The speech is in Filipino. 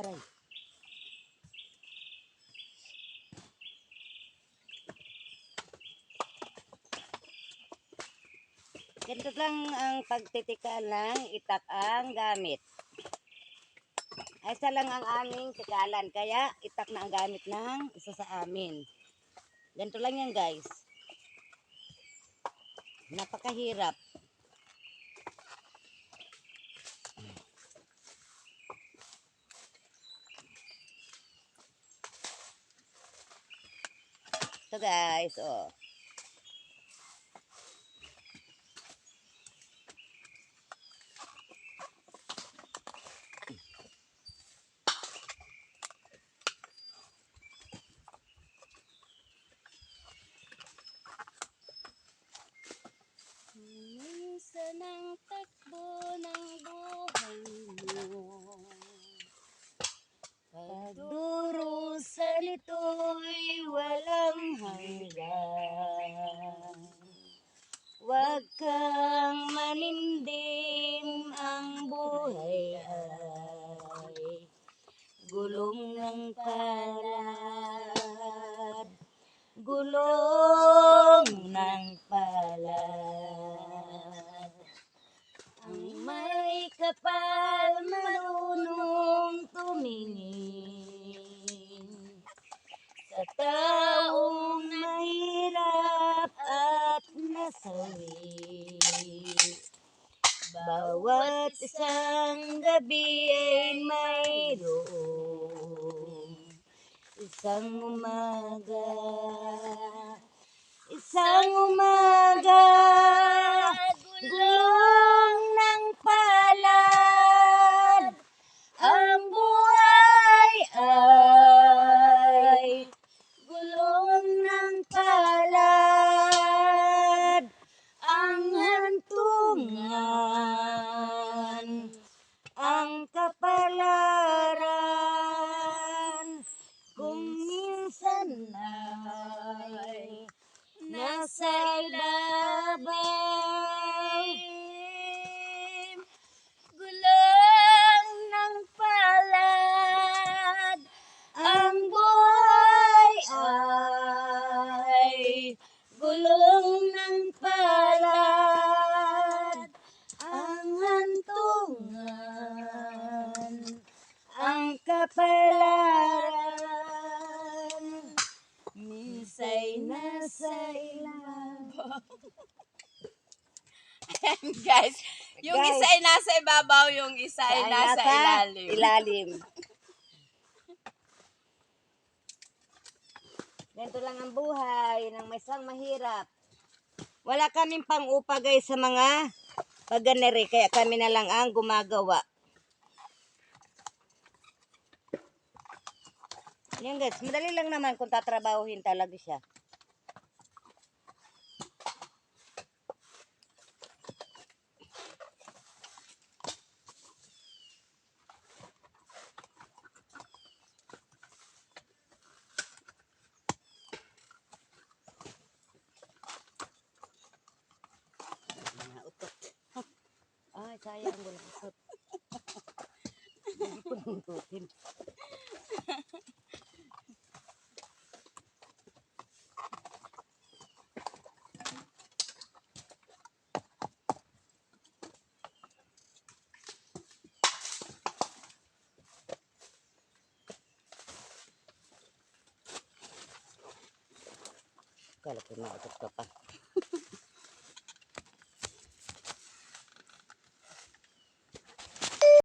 aray. Ganito lang ang pagtitika ng itak ang gamit. Ay, isa lang ang aming tikalan. Kaya, itak na ang gamit ng isa sa amin. Ganito lang yan, guys. Napakahirap. Ito guys, oh. Minsan ang takbo ng buhay mo Pagdurusa nito'y walang hanggan Huwag kang manindim ang buhay ay Gulong ng palad. Gulong ng palad. Ang may kapal marunong tumingin Sa isang gabi ay mayroong Isang umaga. Isang umaga minsan ay nasa ibabaw Gulong ng palad Ang buhay ay Gulong ng palad Ang hantungan Ang kapalaran Minsa'y nasa ibabaw Ayan, guys. Yung Guys. isa ay nasa ibabaw, yung isa ay Ay, nasa ilalim. ilalim. Ganito lang ang buhay ng may isang mahirap. Wala kaming pang-upa guys sa mga paganere, kaya kami na lang ang gumagawa. Yan guys, madali lang naman kung tatrabahuhin talaga siya. Ay, sayang wala utot. Hindi ko nuntutin. Kala ko nautot ka pa.